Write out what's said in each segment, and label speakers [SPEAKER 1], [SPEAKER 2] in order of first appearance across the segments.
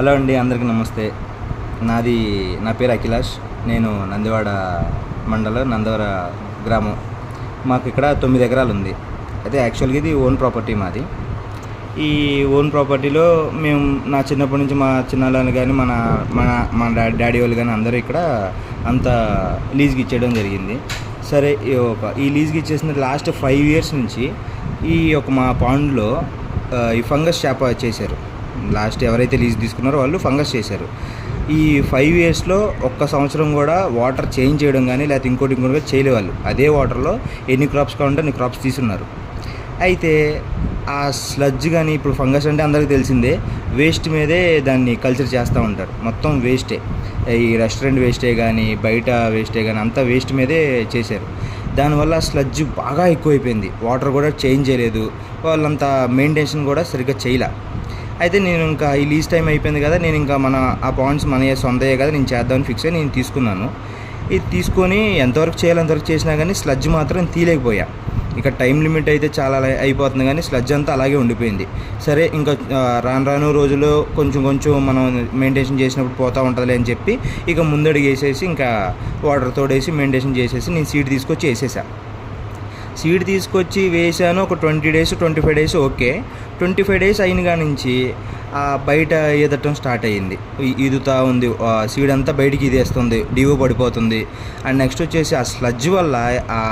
[SPEAKER 1] Hello అండి అందరికీ నమస్తే. నాది నా పేరు అఖిలాష్. నేను నందివాడ మండలం నందవర గ్రామం. మాకు ఇక్కడ తొమ్మిది ఎకరాలు ఉంది అయితే యాక్చువల్గా ఇది ఓన్ ప్రాపర్టీ మాది. ఈ ఓన్ ప్రాపర్టీలో మేము నా చిన్నప్పటి నుంచి మా చిన్నాళ్ళు కానీ మన మన మా డాడీ వాళ్ళు కానీ అందరూ ఇక్కడ అంత లీజ్కి ఇచ్చేయడం జరిగింది. సరే ఈ ఒక ఈ లీజ్కి ఇచ్చేసిన లాస్ట్ ఫైవ్ ఇయర్స్ నుంచి ఈ యొక్క మా పాండ్లో ఈ ఫంగస్ చేప చేశారు. లాస్ట్ ఎవరైతే లీజ్ తీసుకున్నారో వాళ్ళు ఫంగస్ చేశారు. ఈ ఫైవ్ ఇయర్స్లో ఒక్క సంవత్సరం కూడా వాటర్ చేంజ్ చేయడం కానీ లేకపోతే ఇంకోటి ఇంకోటి చేయలేవాళ్ళు. చేయలే వాళ్ళు అదే వాటర్లో ఎన్ని క్రాప్స్ కావాలంటే అన్ని క్రాప్స్ తీసున్నారు అయితే ఆ స్లడ్జ్ కానీ ఇప్పుడు ఫంగస్ అంటే అందరికీ తెలిసిందే. వేస్ట్ మీదే దాన్ని కల్చర్ చేస్తూ ఉంటారు. మొత్తం వేస్టే. ఈ రెస్టారెంట్ వేస్టే కానీ బయట వేస్టే కానీ అంతా వేస్ట్ మీదే చేశారు. దానివల్ల స్లడ్జ్ బాగా ఎక్కువైపోయింది. వాటర్ కూడా చేంజ్ చేయలేదు. వాళ్ళంతా మెయింటెనెన్స్ కూడా సరిగ్గా చేయలే. అయితే నేను ఇంకా ఈ లీజ్ టైం అయిపోయింది కదా నేను ఇంకా మన ఆ పాయింట్స్ మన సొంతయ్యే కదా నేను చేద్దామని ఫిక్స్ అయ్యి నేను తీసుకున్నాను. ఇది తీసుకొని ఎంతవరకు చేయాలి అంతవరకు చేసినా కానీ స్లడ్జ్ మాత్రం తీయలేకపోయా. ఇక టైం లిమిట్ అయితే చాలా అలా అయిపోతుంది కానీ స్లడ్జ్ అంతా అలాగే ఉండిపోయింది. సరే ఇంకా రాను రాను రోజుల్లో కొంచెం కొంచెం మనం మెయింటేషన్ చేసినప్పుడు పోతూ ఉంటుందిలే అని చెప్పి ఇక ముందడుగు వేసేసి ఇంకా వాటర్ తోడేసి మెయింటేషన్ చేసేసి నేను సీట్ తీసుకొచ్చి వేసేసాను సీడ్ తీసుకొచ్చి వేసాను ఒక twenty days twenty five days okay. Twenty five days అయిన నుంచి బయట ఈదటం స్టార్ట్ అయ్యింది. ఈదుతా ఉంది ఆ సీడ్ అంతా బయటికి ఇదేస్తుంది డివో పడిపోతుంది. అండ్ నెక్స్ట్ వచ్చేసి ఆ స్లడ్జ్ వల్ల ఆ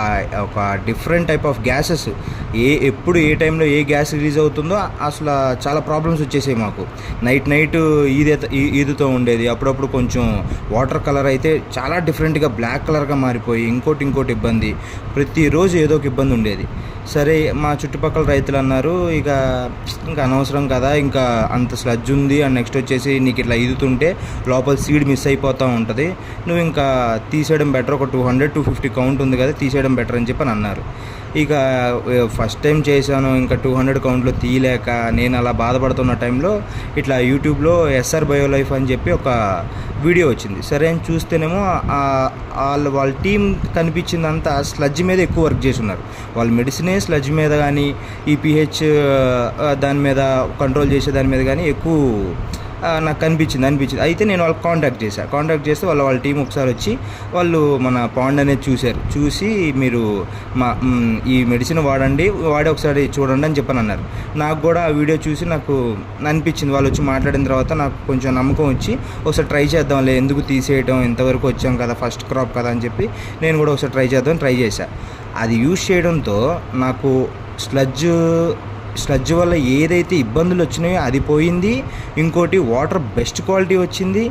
[SPEAKER 1] ఒక డిఫరెంట్ టైప్ ఆఫ్ గ్యాసెస్ ఏ ఎప్పుడు ఏ టైంలో ఏ గ్యాస్ రిలీజ్ అవుతుందో అసలు చాలా ప్రాబ్లమ్స్ వచ్చేసాయి మాకు. నైట్ నైట్ ఈదే ఈ- ఉండేది. అప్పుడప్పుడు కొంచెం వాటర్ కలర్ అయితే చాలా డిఫరెంట్గా బ్లాక్ కలర్గా మారిపోయి ఇంకోటి ఇంకోటి ఇబ్బంది. ప్రతిరోజు ఏదో ఒక ఇబ్బంది ఉండేది. సరే మా చుట్టుపక్కల రైతులు అన్నారు ఇక ఇంకా అనవసరం కదా ఇంకా అంత స్లడ్జ్ ఉంది అండ్ నెక్స్ట్ వచ్చేసి నీకు ఇట్లా ఈదుతుంటే లోపల సీడ్ మిస్ అయిపోతూ ఉంటుంది. నువ్వు ఇంకా తీసేయడం బెటర్ ఒక two hundred two fifty count ఉంది కదా తీసేయడం బెటర్ అని చెప్పి అని అన్నారు. ఇక ఫస్ట్ టైం చేశాను ఇంకా టూ హండ్రెడ్ కౌంట్లో తీయలేక నేను అలా బాధపడుతున్న టైంలో ఇట్లా యూట్యూబ్లో ఎస్ఆర్ బయో లైఫ్ అని చెప్పి ఒక వీడియో వచ్చింది. సరే అని చూస్తేనేమో వాళ్ళు వాళ్ళ వాళ్ళ టీం కనిపించిందంతా స్లడ్జ్ మీద ఎక్కువ వర్క్ చేసి ఉన్నారు వాళ్ళ మెడిసినే స్లడ్జ్ మీద కానీ ఈ పిహెచ్ దాని మీద కంట్రోల్ చేసే దాని మీద కానీ ఎక్కువ నాకు కనిపించింది అనిపించింది. అయితే నేను వాళ్ళకి కాంటాక్ట్ చేశాను కాంటాక్ట్ చేస్తే వాళ్ళ వాళ్ళ టీం ఒకసారి వచ్చి వాళ్ళు మన పాండ్ అనేది చూశారు. చూసి మీరు మా ఈ మెడిసిన్ వాడండి వాడి ఒకసారి చూడండి అని చెప్పని అన్నారు. నాకు కూడా ఆ వీడియో చూసి నాకు అనిపించింది. వాళ్ళు వచ్చి మాట్లాడిన తర్వాత నాకు కొంచెం నమ్మకం వచ్చి ఒకసారి ట్రై చేద్దాంలే ఎందుకు తీసేయటం ఇంతవరకు వచ్చాం కదా ఫస్ట్ క్రాప్ కదా అని చెప్పి నేను కూడా ఒకసారి ట్రై చేద్దాం ట్రై చేశాను అది యూజ్ చేయడంతో నాకు స్లడ్జ్ స్లడ్జ్ వల్ల ఏదైతే ఇబ్బందులు వచ్చినాయో అది పోయింది. ఇంకోటి వాటర్ బెస్ట్ క్వాలిటీ వచ్చింది.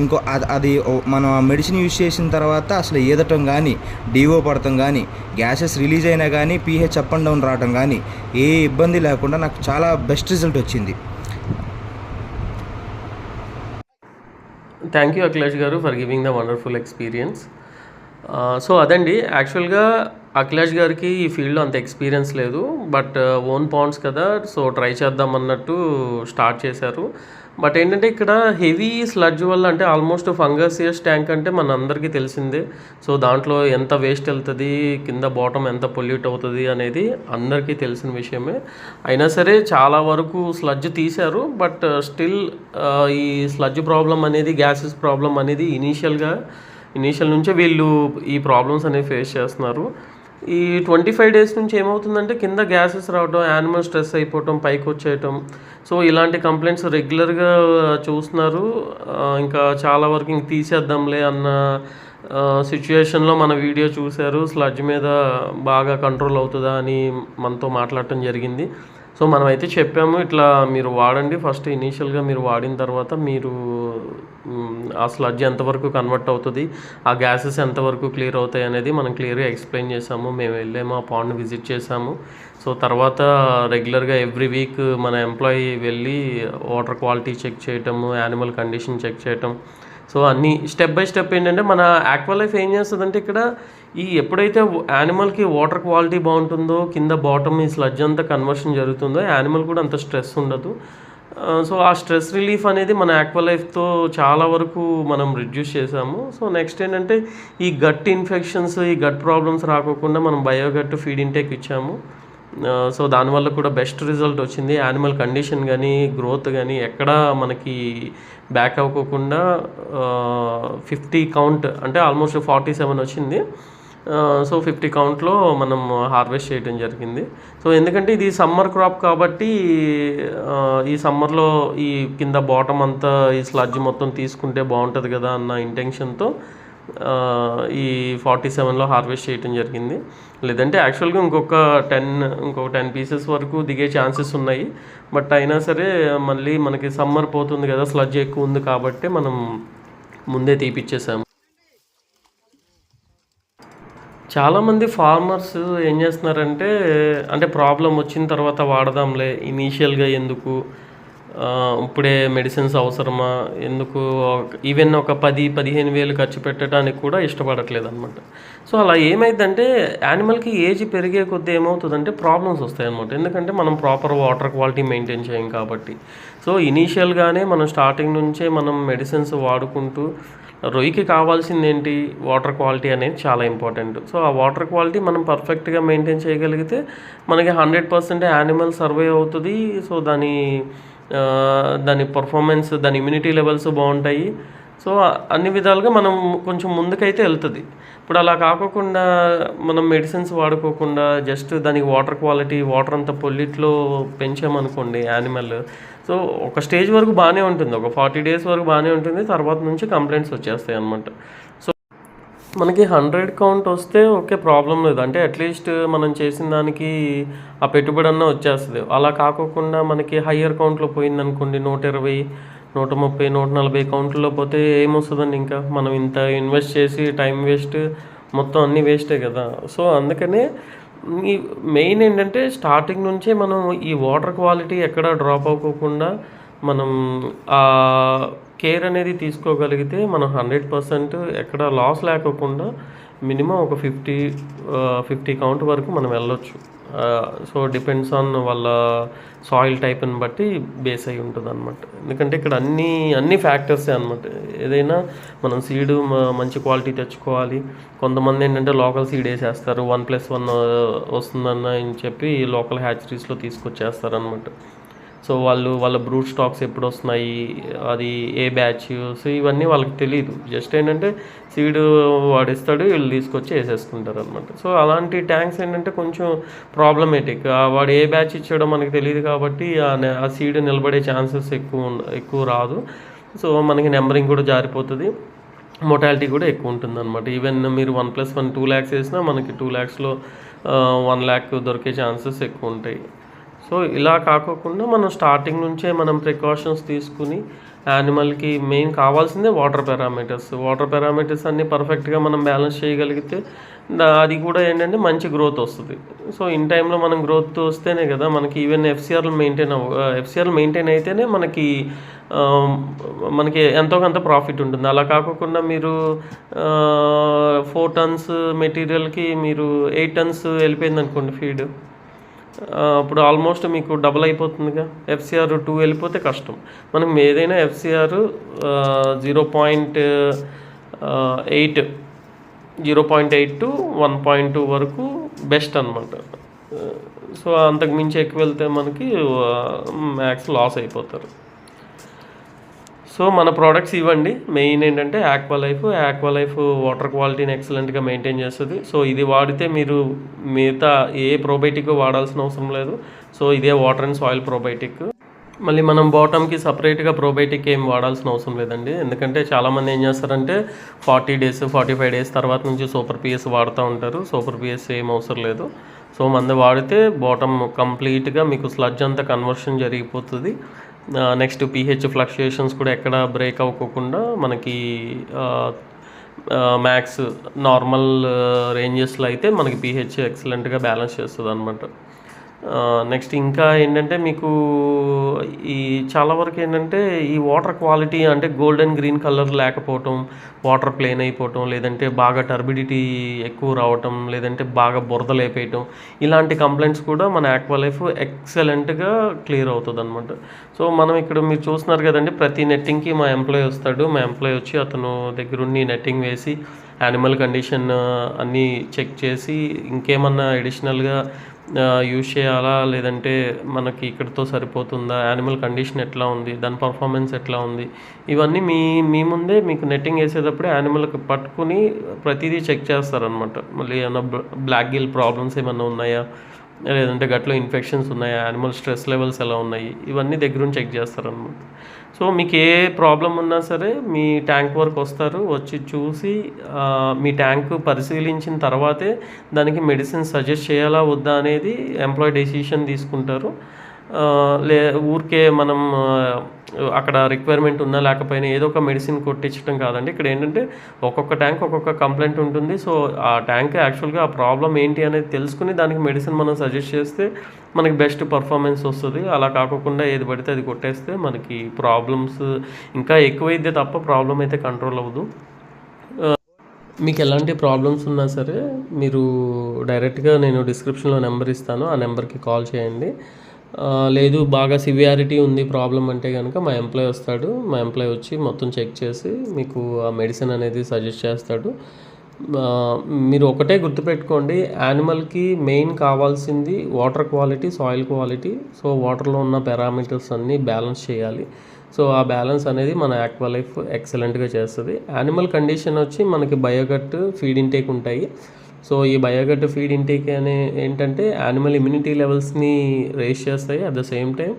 [SPEAKER 1] ఇంకో అది అది మనం ఆ మెడిసిన్ యూజ్ చేసిన తర్వాత అసలు ఈదటం కానీ డివో పడటం కానీ గ్యాసెస్ రిలీజ్ అయినా కానీ పీహెచ్ అప్ అండ్ డౌన్ రావటం కానీ ఏ ఇబ్బంది లేకుండా నాకు చాలా బెస్ట్ రిజల్ట్ వచ్చింది.
[SPEAKER 2] థ్యాంక్ యూ అఖిలేష్ గారు for giving the wonderful experience so అదండి. యాక్చువల్గా అఖిలేష్ గారికి ఈ ఫీల్డ్లో అంత ఎక్స్పీరియన్స్ లేదు. బట్ ఓన్ పాండ్స్ కదా. సో ట్రై చేద్దాం అన్నట్టు స్టార్ట్ చేశారు. బట్ ఏంటంటే ఇక్కడ హెవీ స్లడ్జ్ వల్ల అంటే ఆల్మోస్ట్ ఫంగసియస్ ట్యాంక్ అంటే మన అందరికీ తెలిసిందే. సో దాంట్లో ఎంత వేస్ట్ వెళ్తుంది కింద బాటమ్ ఎంత పొల్యూట్ అవుతుంది అనేది అందరికీ తెలిసిన విషయమే. అయినా సరే చాలా వరకు స్లడ్జ్ తీశారు. బట్ స్టిల్ ఈ స్లడ్జ్ ప్రాబ్లం అనేది గ్యాసెస్ ప్రాబ్లం అనేది ఇనీషియల్గా ఇనీషియల్ నుంచే వీళ్ళు ఈ ప్రాబ్లమ్స్ అనేవి ఫేస్ చేస్తున్నారు. ఈ ట్వంటీ ఫైవ్ డేస్ నుంచి ఏమవుతుందంటే కింద గ్యాసెస్ రావడం యానిమల్ స్ట్రెస్ అయిపోవటం పైకి వచ్చేయటం. సో ఇలాంటి కంప్లైంట్స్ రెగ్యులర్గా చూస్తున్నారు. ఇంకా చాలా వరకు ఇంక తీసేద్దాంలే అన్న సిచ్యుయేషన్లో మన వీడియో చూశారు. స్లడ్జ్ మీద బాగా కంట్రోల్ అవుతుందా అని మనతో మాట్లాడటం జరిగింది. సో మనమైతే చెప్పాము ఇట్లా మీరు వాడండి. ఫస్ట్ ఇనీషియల్గా మీరు వాడిన తర్వాత మీరు ఆ స్లడ్జ్ ఎంతవరకు కన్వర్ట్ అవుతుంది ఆ గ్యాసెస్ ఎంతవరకు క్లియర్ అవుతాయి అనేది మనం క్లియర్గా ఎక్స్ప్లెయిన్ చేసాము. మేము వెళ్ళాము ఆ పాండ్ విజిట్ చేసాము. సో తర్వాత రెగ్యులర్గా ఎవ్రీ వీక్ మన ఎంప్లాయీ వెళ్ళి వాటర్ క్వాలిటీ చెక్ చేయటము యానిమల్ కండిషన్ చెక్ చేయటం. సో అన్నీ స్టెప్ బై స్టెప్ ఏంటంటే మన యాక్వల్ లైఫ్ ఏం చేస్తుందంటే ఇక్కడ ఈ ఎప్పుడైతే యానిమల్కి వాటర్ క్వాలిటీ బాగుంటుందో కింద బాటమ్ ఈ స్లడ్జ్ అంతా కన్వర్షన్ జరుగుతుందో యానిమల్ కూడా అంత స్ట్రెస్ ఉండదు. సో ఆ స్ట్రెస్ రిలీఫ్ అనేది మన ఆక్వా లైఫ్తో చాలా వరకు మనం రిడ్యూస్ చేసాము సో నెక్స్ట్ ఏంటంటే ఈ గట్ ఇన్ఫెక్షన్స్ ఈ గట్ ప్రాబ్లమ్స్ రాకోకుండా మనం బయోగట్ ఫీడ్ ఇంటేక్ ఇచ్చాము. సో దానివల్ల కూడా బెస్ట్ రిజల్ట్ వచ్చింది. యానిమల్ కండిషన్ కానీ గ్రోత్ కానీ ఎక్కడా మనకి బ్యాక్ అవ్వకోకుండా ఫిఫ్టీ కౌంట్ అంటే ఆల్మోస్ట్ ఫార్టీ సెవెన్ వచ్చింది. సో ఫిఫ్టీ కౌంట్లో మనం హార్వెస్ట్ చేయడం జరిగింది. సో ఎందుకంటే ఇది సమ్మర్ క్రాప్ కాబట్టి ఈ సమ్మర్లో ఈ కింద బాటమ్ అంతా ఈ స్లడ్జ్ మొత్తం తీసుకుంటే బాగుంటుంది కదా అన్న ఇంటెన్షన్తో ఈ ఫార్టీ సెవెన్లో హార్వెస్ట్ చేయడం జరిగింది. లేదంటే యాక్చువల్గా ఇంకొక టెన్ ఇంకొక టెన్ పీసెస్ వరకు దిగే ఛాన్సెస్ ఉన్నాయి. బట్ అయినా సరే మళ్ళీ మనకి సమ్మర్ పోతుంది కదా స్లడ్జ్ ఎక్కువ ఉంది కాబట్టి మనం ముందే తీపిచ్చేసాము. చాలామంది ఫార్మర్స్ ఏం చేస్తున్నారంటే అంటే ప్రాబ్లం వచ్చిన తర్వాత వాడదాంలే ఇనీషియల్గా ఎందుకు ఇప్పుడే మెడిసిన్స్ అవసరమా ఎందుకు ఈవెన్ ఒక పది పదిహేను వేలు ఖర్చు పెట్టడానికి కూడా ఇష్టపడట్లేదు అనమాట సో అలా ఏమైందంటే యానిమల్కి ఏజ్ పెరిగే కొద్దీ ఏమవుతుందంటే ప్రాబ్లమ్స్ వస్తాయి అనమాట ఎందుకంటే మనం ప్రాపర్ వాటర్ క్వాలిటీ మెయింటైన్ చేయం కాబట్టి. సో ఇనీషియల్గానే మనం స్టార్టింగ్ నుంచే మనం మెడిసిన్స్ వాడుకుంటూ రొయ్యకి కావాల్సింది ఏంటి వాటర్ క్వాలిటీ అనేది చాలా ఇంపార్టెంట్ సో ఆ వాటర్ క్వాలిటీ మనం పర్ఫెక్ట్గా మెయింటైన్ చేయగలిగితే మనకి హండ్రెడ్ పర్సెంట్ యానిమల్ సర్వే అవుతుంది. సో దాని దాని పర్ఫార్మెన్స్ దాని ఇమ్యూనిటీ లెవెల్స్ బాగుంటాయి. సో అన్ని విధాలుగా మనం కొంచెం ముందుకైతే వెళ్తుంది. ఇప్పుడు అలా కాకోకుండా మనం మెడిసిన్స్ వాడుకోకుండా జస్ట్ దానికి వాటర్ క్వాలిటీ వాటర్ అంతా పొల్లిట్లో పెంచామనుకోండి యానిమల్. సో ఒక స్టేజ్ వరకు బాగానే ఉంటుంది. ఒక ఫార్టీ డేస్ వరకు బాగానే ఉంటుంది. తర్వాత నుంచి కంప్లైంట్స్ వచ్చేస్తాయి అనమాట సో మనకి హండ్రెడ్ కౌంట్ వస్తే ఓకే ప్రాబ్లం లేదు. అంటే అట్లీస్ట్ మనం చేసిన దానికి ఆ పెట్టుబడి అన్న వచ్చేస్తుంది. అలా కాకోకుండా మనకి హయ్యర్ కౌంట్లో పోయిందనుకోండి నూట ఇరవై నూట ముప్పై నూట నలభై కౌంట్లో పోతే ఏమొస్తుందండి ఇంకా? మనం ఇంత ఇన్వెస్ట్ చేసి టైం వేస్ట్ మొత్తం అన్నీ వేస్టే కదా. సో అందుకనే ఈ మెయిన్ ఏంటంటే స్టార్టింగ్ నుంచే మనం ఈ వాటర్ క్వాలిటీ ఎక్కడ డ్రాప్ అవ్వకుండా మనం ఆ కేర్ అనేది తీసుకోగలిగితే మనం హండ్రెడ్ పర్సెంట్ ఎక్కడ లాస్ లేకోకుండా మినిమం ఒక ఫిఫ్టీ ఫిఫ్టీ కౌంట్ వరకు మనం వెళ్ళొచ్చు. సో డిపెండ్స్ ఆన్ వాళ్ళ సాయిల్ టైప్ని బట్టి బేస్ అయి ఉంటుంది అనమాట ఎందుకంటే ఇక్కడ అన్ని అన్ని ఫ్యాక్టర్సే అనమాట ఏదైనా మనం సీడ్ మంచి క్వాలిటీ తెచ్చుకోవాలి. కొంతమంది ఏంటంటే లోకల్ సీడ్ వేసేస్తారు. వన్ ప్లస్ వన్ వస్తుందన్న అని చెప్పి లోకల్ హ్యాచరీస్లో తీసుకొచ్చేస్తారు అనమాట సో వాళ్ళు వాళ్ళ బ్రూట్ స్టాక్స్ ఎప్పుడు వస్తున్నాయి అది ఏ బ్యాచ్ సో ఇవన్నీ వాళ్ళకి తెలియదు జస్ట్ ఏంటంటే సీడ్ వాడిస్తాడు వీళ్ళు తీసుకొచ్చి వేసేసుకుంటారు అనమాట సో అలాంటి ట్యాంక్స్ ఏంటంటే కొంచెం ప్రాబ్లమేటిక్ వాడు ఏ బ్యాచ్ ఇచ్చాడో మనకి తెలియదు కాబట్టి ఆ సీడ్ నిలబడే ఛాన్సెస్ ఎక్కువ ఎక్కువ రాదు. సో మనకి నెంబరింగ్ కూడా జారిపోతుంది. మొటాలిటీ కూడా ఎక్కువ ఉంటుంది అనమాట ఈవెన్ మీరు one plus one two lakhs వేసినా మనకి టూ ల్యాక్స్లో వన్ ల్యాక్ దొరికే ఛాన్సెస్ ఎక్కువ ఉంటాయి. సో ఇలా కాకోకుండా మనం స్టార్టింగ్ నుంచే మనం ప్రికాషన్స్ తీసుకుని యానిమల్కి మెయిన్ కావాల్సిందే వాటర్ పారామీటర్స్ వాటర్ పారామీటర్స్ అన్నీ పర్ఫెక్ట్గా మనం బ్యాలెన్స్ చేయగలిగితే అది కూడా ఏంటంటే మంచి గ్రోత్ వస్తుంది. సో ఇన్ టైంలో మనం గ్రోత్ వస్తేనే కదా మనకి ఈవెన్ ఎఫ్సిఆర్లు మెయింటైన్ అవ్వ ఎఫ్సిఆర్లు మెయింటైన్ అయితేనే మనకి మనకి ఎంతో కొంత ప్రాఫిట్ ఉంటుంది. అలా కాకుండా మీరు ఫోర్ టన్స్ మెటీరియల్కి మీరు ఎయిట్ టన్స్ వెళ్ళిపోయింది అనుకోండి ఫీడ్ అప్పుడు ఆల్మోస్ట్ మీకు డబుల్ అయిపోతుందిగా. ఎఫ్సిఆర్ టూ వెళ్ళిపోతే కష్టం. మనం ఏదైనా FCR zero point eight zero point eight to one point two వరకు బెస్ట్ అనమాట సో అంతకు మించి ఎక్కువ వెళ్తే మనకి మ్యాక్స్ లాస్ అయిపోతారు. సో మన ప్రోడక్ట్స్ ఇవ్వండి. మెయిన్ ఏంటంటే Aqua Life Aqua Life water క్వాలిటీని ఎక్సలెంట్గా మెయింటైన్ చేస్తుంది. సో ఇది వాడితే మీరు మిగతా ఏ ప్రోబయోటిక్ వాడాల్సిన అవసరం లేదు. సో ఇదే వాటర్ అండ్ సాయిల్ ప్రోబయోటిక్ మళ్ళీ మనం బాటమ్కి సపరేట్గా ప్రోబయోటిక్ ఏం వాడాల్సిన అవసరం లేదండి. ఎందుకంటే చాలామంది ఏం చేస్తారంటే forty days forty five days తర్వాత నుంచి సూపర్ పిఎస్ వాడుతూ ఉంటారు. సూపర్ పిఎస్ ఏం అవసరం లేదు. సో మంది వాడితే బాటమ్ కంప్లీట్గా మీకు స్లడ్జ్ అంతా కన్వర్షన్ జరిగిపోతుంది. నెక్స్ట్ పీహెచ్ ఫ్లక్చుయేషన్స్ కూడా ఎక్కడ బ్రేక్ అవ్వకోకుండా మనకి మ్యాక్స్ నార్మల్ రేంజెస్లో అయితే మనకి పీహెచ్ ఎక్సలెంట్గా బ్యాలెన్స్ చేస్తుంది అనమాట నెక్స్ట్ ఇంకా ఏంటంటే మీకు ఈ చాలా వరకు ఏంటంటే ఈ వాటర్ క్వాలిటీ అంటే గోల్డెన్ గ్రీన్ కలర్ లేకపోవటం వాటర్ ప్లేన్ అయిపోవటం లేదంటే బాగా టర్బిడిటీ ఎక్కువ రావటం లేదంటే బాగా బురద లేపేయటం ఇలాంటి కంప్లైంట్స్ కూడా మన ఆక్వా లైఫ్ ఎక్సలెంట్గా క్లియర్ అవుతుంది అనమాట సో మనం ఇక్కడ మీరు చూస్తున్నారు కదండి ప్రతి నెట్టింగ్కి మా ఎంప్లాయ్ వస్తాడు. మా ఎంప్లాయ్ వచ్చి అతను దగ్గరుండి నెట్టింగ్ వేసి యానిమల్ కండిషన్ అన్నీ చెక్ చేసి ఇంకేమన్నా అడిషనల్గా యూజ్ చేయాలా? లేదంటే మనకి ఇక్కడితో సరిపోతుందా? యానిమల్ కండిషన్ ఎట్లా ఉంది? దాని పర్ఫార్మెన్స్ ఎట్లా ఉంది? ఇవన్నీ మీ మీ ముందే మీకు నెట్టింగ్ వేసేటప్పుడు యానిమల్కి పట్టుకుని ప్రతిదీ చెక్ చేస్తారనమాట మళ్ళీ ఏమైనా బ్లాక్ గిల్ ప్రాబ్లమ్స్ ఏమైనా ఉన్నాయా? లేదంటే గట్లో ఇన్ఫెక్షన్స్ ఉన్నాయా? యానిమల్ స్ట్రెస్ లెవెల్స్ ఎలా ఉన్నాయి? ఇవన్నీ దగ్గరుండి చెక్ చేస్తారనమాట సో మీకు ఏ ప్రాబ్లం ఉన్నా సరే మీ ట్యాంక్ వరకు వస్తారు. వచ్చి చూసి మీ ట్యాంక్ పరిశీలించిన తర్వాతే దానికి మెడిసిన్ సజెస్ట్ చేయాలా వద్దా అనేది ఎంప్లాయ్ డెసిషన్ తీసుకుంటారు. లే ఊరికే మనం అక్కడ రిక్వైర్మెంట్ ఉన్నా లేకపోయినా ఏదో ఒక మెడిసిన్ కొట్టించడం కాదండి. ఇక్కడ ఏంటంటే ఒక్కొక్క ట్యాంక్ ఒక్కొక్క కంప్లైంట్ ఉంటుంది. సో ఆ ట్యాంక్ యాక్చువల్గా ఆ ప్రాబ్లం ఏంటి అనేది తెలుసుకుని దానికి మెడిసిన్ మనం సజెస్ట్ చేస్తే మనకి బెస్ట్ పర్ఫార్మెన్స్ వస్తుంది. అలా కాకుండా ఏది పడితే అది కొట్టేస్తే మనకి ప్రాబ్లమ్స్ ఇంకా ఎక్కువైతే తప్ప ప్రాబ్లం అయితే కంట్రోల్ అవ్వదు. మీకు ఎలాంటి ప్రాబ్లమ్స్ ఉన్నా సరే మీరు డైరెక్ట్గా నేను డిస్క్రిప్షన్లో నెంబర్ ఇస్తాను. ఆ నెంబర్కి కాల్ చేయండి. లేదు బాగా సివియారిటీ ఉంది ప్రాబ్లం అంటే కనుక మా ఎంప్లాయ్ వస్తాడు. మా ఎంప్లాయ్ వచ్చి మొత్తం చెక్ చేసి మీకు ఆ మెడిసిన్ అనేది సజెస్ట్ చేస్తాడు. మీరు ఒకటే గుర్తుపెట్టుకోండి యానిమల్కి మెయిన్ కావాల్సింది water quality soil quality. So వాటర్లో ఉన్న పారామీటర్స్ అన్నీ బ్యాలెన్స్ చేయాలి. సో ఆ బ్యాలెన్స్ అనేది మన యాక్వా లైఫ్ ఎక్సలెంట్గా చేస్తుంది. యానిమల్ కండిషన్ వచ్చి మనకి బయోగట్ ఫీడ్ ఇంటేక్ ఉంటాయి. సో ఈ బయోగట్ ఫీడ్ ఇంటేక్ అనే ఏంటంటే యానిమల్ ఇమ్యూనిటీ లెవెల్స్ని రేస్ చేస్తాయి. అట్ ద సేమ్ టైం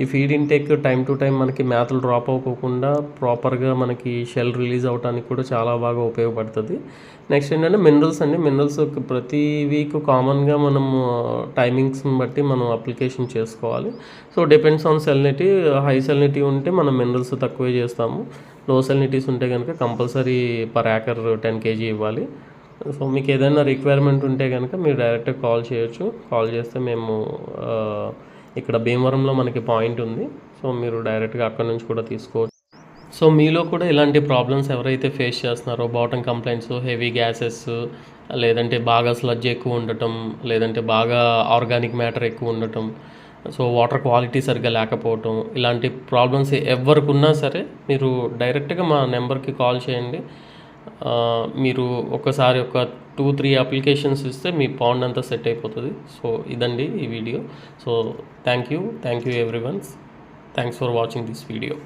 [SPEAKER 2] ఈ feed intake time to time మనకి మేతలు డ్రాప్ అవ్వకుండా ప్రాపర్గా మనకి షెల్ రిలీజ్ అవడానికి కూడా చాలా బాగా ఉపయోగపడుతుంది. నెక్స్ట్ ఏంటంటే మినరల్స్ అండి. మినరల్స్ ప్రతి వీక్ కామన్గా మనం uh, టైమింగ్స్ని బట్టి మనం అప్లికేషన్ చేసుకోవాలి. So depends on salinity high salinity ఉంటే మనం మినరల్స్ తక్కువే చేస్తాము. లో సెల్నిటీస్ ఉంటే కనుక compulsory per acre ten kg ఇవ్వాలి. సో మీకు ఏదైనా రిక్వైర్మెంట్ ఉంటే కనుక మీరు డైరెక్ట్గా కాల్ చేయొచ్చు. కాల్ చేస్తే మేము uh, ఇక్కడ భీమవరంలో మనకి పాయింట్ ఉంది. సో మీరు డైరెక్ట్గా అక్కడ నుంచి కూడా తీసుకోవచ్చు. సో మీలో కూడా ఇలాంటి ప్రాబ్లమ్స్ ఎవరైతే ఫేస్ చేస్తున్నారో బాటమ్ కంప్లైంట్స్ హెవీ గ్యాసెస్ లేదంటే బాగా స్లడ్జ్ ఎక్కువ ఉండటం లేదంటే బాగా ఆర్గానిక్ మ్యాటర్ ఎక్కువ ఉండటం సో వాటర్ క్వాలిటీ సరిగ్గా లేకపోవటం ఇలాంటి ప్రాబ్లమ్స్ ఎవరికి ఉన్నా సరే మీరు డైరెక్ట్గా మా నెంబర్కి కాల్ చేయండి. మీరు ఒకసారి ఒక టూ త్రీ అప్లికేషన్స్ ఇస్తే మీ పాండ్ అంతా సెట్ అయిపోతుంది. సో ఇదండి ఈ video. So thank you. Thank you everyones thanks for watching this video.